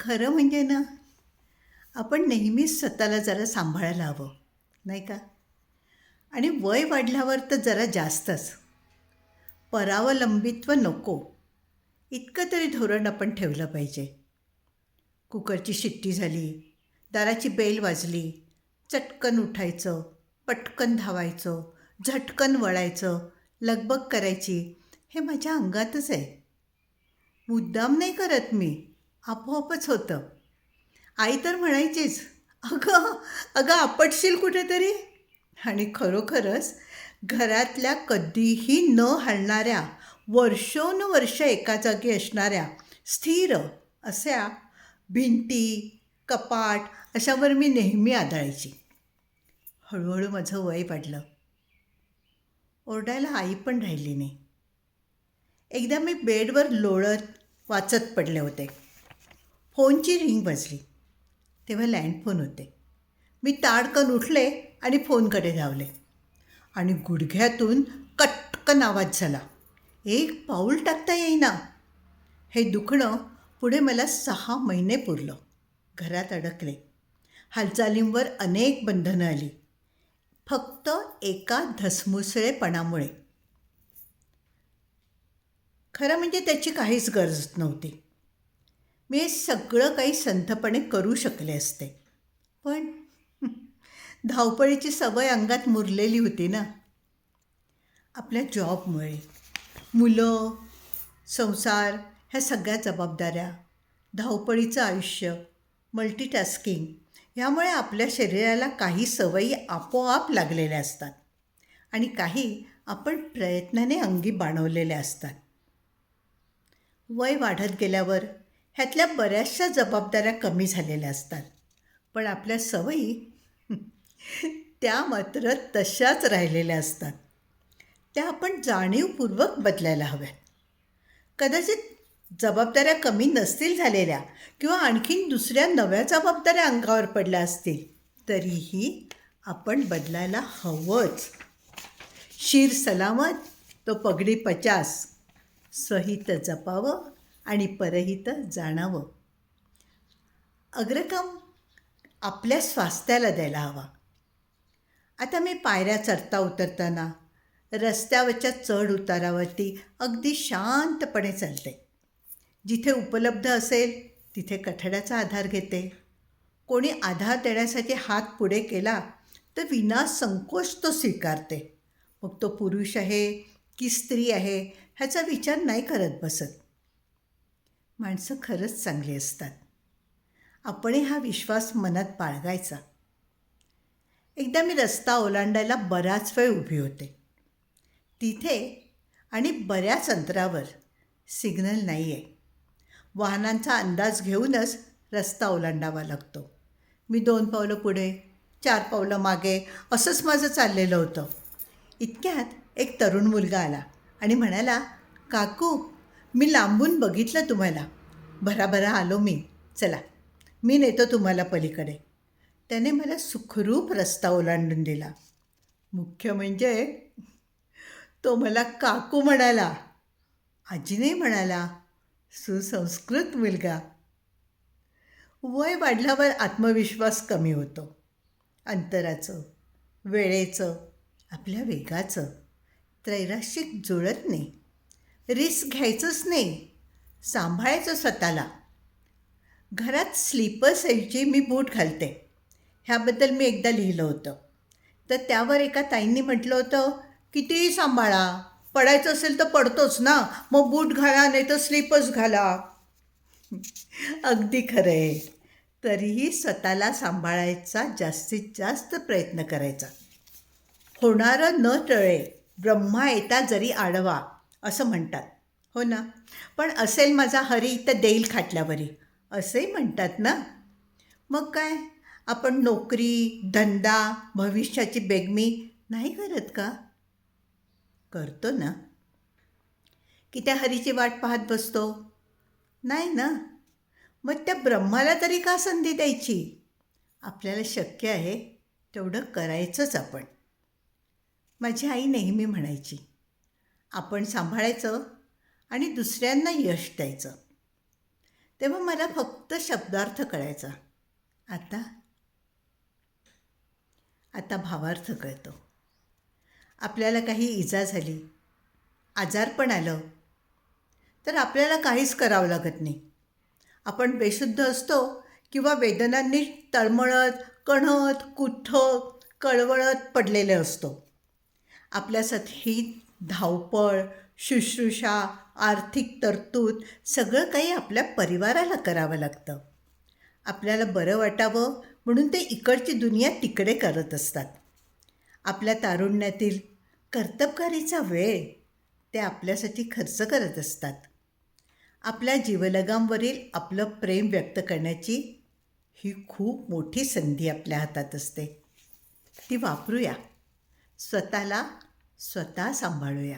खरं म्हणजे ना आपण नेहमीच स्वतःला जरा सांभाळायला हवं नाही का? आणि वय वाढल्यावर तर जरा जास्तच. परावलंबित्व नको. इतकं तरी धोरण आपण ठेवलं पाहिजे. कुकरची शिट्टी झाली दाराची बेल वाजली चटकन उठायचं पटकन धावायचं झटकन वळायचं लगबग करायची हे माझ्या अंगातच आहे. मुद्दाम नाही करत मी. आपोआपच होतं. आई तर म्हणायचीच अगं अगं आपटशील कुठेतरी? आणि खरोखरच घरातल्या कधीही न हलणाऱ्या वर्षोनुवर्ष एका जागी असणाऱ्या स्थिर अशा भिंती कपाट अशावर मी नेहमी आदळायची. हळूहळू माझं वय वाढलं. ओरडायला आई पण राहिली नाही. एकदा मी बेडवर लोळत वाचत पडले होते. फोनची रिंग वाजली तेव्हा लँडफोन होते. मी ताडकन उठले आणि फोनकडे धावले. आणि गुडघ्यातून कटकन आवाज झाला. एक पाऊल टाकता येईना. हे दुखणं पुढे मला सहा महिने पुरलं. घरात अडकले. हालचालींवर अनेक बंधनं आली. फक्त एका धसमुसळेपणामुळे. खरं म्हणजे त्याची काहीच गरज नव्हती. मी हे सगळं काही संथपणे करू शकले असते. पण धावपळीची सवय अंगात मुरलेली होती ना. आपल्या जॉबमुळे. मुलं संसार ह्या सगळ्या जबाबदाऱ्या धावपळीचं आयुष्य मल्टीटास्किंग यामुळे आपल्या शरीराला काही सवयी आपोआप लागलेल्या असतात आणि काही आपण प्रयत्नाने अंगी बाणवलेल्या असतात. वय वाढत गेल्यावर ह्यातल्या बऱ्याचशा जबाबदाऱ्या कमी झालेल्या असतात. पण आपल्या सवयी त्या मात्र तशाच राहिलेल्या असतात. त्या आपण जाणीवपूर्वक बदलायला हव्यात. कदाचित जबाबदाऱ्या कमी नसतील झालेल्या किंवा आणखीन दुसऱ्या नव्या जबाबदाऱ्या अंगावर पडल्या असतील तरीही आपण बदलायला हवंच. शिर सलामत तो पगडी पचास सहित जपावं आणि परहित जाणावं. अग्रक्रम आपल्या स्वास्थ्याला द्यायला हवा. आता मी पायऱ्या चढता उतरताना रस्त्यावरच्या चढ उतारावरती अगदी शांतपणे चालते. जिथे उपलब्ध असेल तिथे कठड्याचा आधार घेते. कोणी आधार देण्यासाठी हात पुढे केला तर विना संकोच तो स्वीकारते. मग तो पुरुष आहे की स्त्री आहे ह्याचा विचार नाही करत बसत. माणसं खरंच चांगली असतात. आपणही हा विश्वास मनात बाळगायचा. एकदा मी रस्ता ओलांडायला बराच वेळ उभी होते. तिथे आणि बऱ्याच अंतरावर सिग्नल नाही आहे वाहनांचा अंदाज घेऊनच रस्ता ओलांडावा लागतो. मी दोन पावलं पुढे चार पावलं मागे असंच माझं चाललेलं होतं. इतक्यात एक तरुण मुलगा आला आणि म्हणाला काकू मी लांबून बघितलं तुम्हाला. भराभरा आलो मी. चला मी नेतो तुम्हाला पलीकडे. त्याने मला सुखरूप रस्ता ओलांडून दिला. मुख्य म्हणजे तो मला काकू म्हणाला. आजीने म्हणाला सुसंस्कृत मुलगा. वय वाढल्यावर आत्मविश्वास कमी होतो. अंतराचं वेळेचं आपल्या वेगाचं त्रैराशिक जुळत नाही. रिस्क घ्यायचंच नाही. सांभाळायचं स्वतःला. घरात स्लीपर्सऐवजी मी बूट घालते. ह्याबद्दल मी एकदा लिहिलं होतं. तर त्यावर एका ताईंनी म्हटलं होतं कितीही सांभाळा. पडायचं असेल तर पडतोच ना. मग बूट घाला नाही तर स्लीपर्स घाला. अगदी खरं आहे. तरीही स्वतःला सांभाळायचा जास्तीत जास्त प्रयत्न करायचा. होणारं न टळे ब्रह्मा येता जरी आडवा असं म्हणतात. हो ना? पण असेल माझा हरी तर देईल खाटल्यावरी. असे म्हणतात ना? मग काय? आपण नोकरी धंदा भविष्याची बेगमी नाही करत का? करतो ना. की त्या हरीची वाट पाहत बसतो? नाही ना? मग त्या ब्रह्माला तरी का संधी द्यायची? आपल्याला शक्य आहे तेवढं करायचंच आपण. माझी आई नेहमी म्हणायची आपण सांभाळायचं आणि दुसऱ्यांना यश द्यायचं. तेव्हा मला फक्त शब्दार्थ कळायचा. आता? आता भावार्थ कळतो. आपल्याला काही इजा झाली आजारपण आलं तर आपल्याला काहीच करावं लागत नाही. आपण बेशुद्ध असतो किंवा वेदनांनी तळमळत कणत कुठत कळवळत पडलेले असतो. आपल्यासाठी धावपळ शुश्रूषा आर्थिक तरतूद सगळं काही आपल्या परिवाराला करावं लागतं. आपल्याला बरं वाटावं म्हणून ते इकडची दुनिया तिकडे करत असतात. आपल्या तारुण्यातील कर्तबगारीचा वेळ ते आपल्यासाठी खर्च करत असतात. आपल्या जीवलगांवरील आपलं प्रेम व्यक्त करण्याची ही खूप मोठी संधी आपल्या हातात असते. ती वापरूया. स्वतःला स्वतः सांभाळूया.